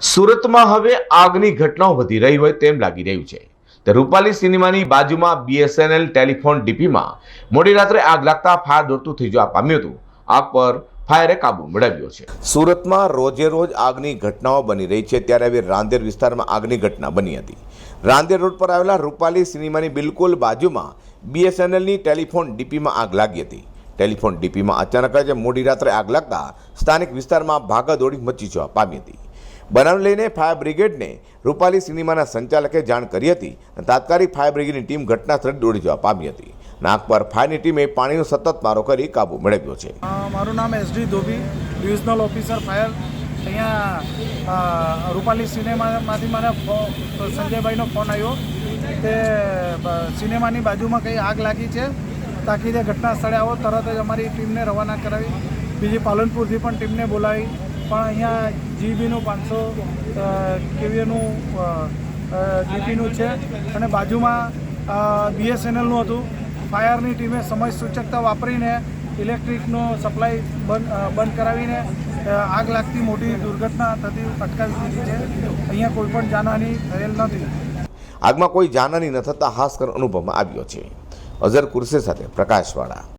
સુરતમાં હવે આગની ઘટનાઓ વધી રહી હોય તેમ લાગી રહ્યું છે. તે રૂપાલી સિનેમાની બાજુમાં બીએસએનએલ ટેલિફોન ડીપીમાં મોડી રાત્રે આગ લાગતા ફાયર દોડતું થઈ જવા પામ્યું હતું. આગ પર ફાયરે કાબુ મેળવ્યો છે. સુરતમાં રોજે રોજ આગની ઘટનાઓ બની રહી છે. ત્યારે હવે રાંદેર વિસ્તારમાં આગની ઘટના બની હતી. રાંદેર રોડ પર આવેલા રૂપાલી સિનેમાની બિલકુલ બાજુમાં બીએસએનએલની ટેલિફોન ડીપીમાં આગ લાગી હતી. ટેલિફોન ડીપીમાં અચાનક જ મોડી રાત્રે આગ લાગતા સ્થાનિક વિસ્તારમાં ભાગાદોડી મચી જવા પામી હતી. બનાવ લઈને ફાયર બ્રિગેડને રૂપાલી સિનેમાના સંચાલકે જાણ કરી હતી અને તાત્કાલિક ફાયર બ્રિગેડની ટીમ ઘટના સ્થળે દોડી જવા પામી હતી. નાગપર ફાયરની ટીમે પાણીનો સતત મારો કરી કાબુ મેળવ્યો છે. મારું નામ SD Dhobi, divisional officer fire. અહીંયા રૂપાલી સિનેમામાંથી મને સંજયભાઈનો ફોન આવ્યો કે સિનેમાની બાજુમાં કંઈ આગ લાગી છે, તાકીદે ઘટના સ્થળે આવો, તરત જ અમારી ટીમને રવાના કરાવી, બીજી પાલનપુરથી પણ ટીમને બોલાવી પણ અહીંયા જીબીનું પાંચસો કેવીએનું જીબીનું છે. અને બાજુમાં બીએસએનએલનું હતું. ફાયરની ટીમે સમય સૂચકતા વાપરીને ઇલેક્ટ્રિકનો સપ્લાય બંધ બંધ કરાવીને આગ લાગતી મોટી દુર્ઘટના થતી અટકાવી દીધી છે. અહીંયા કોઈ પણ જાનહાની થયેલ નથી. આગમાં કોઈ જાનહાની ન થતાં હાસ્કર અનુભવમાં આવ્યો છે. અઝર કુરશી સાથે પ્રકાશવાળા.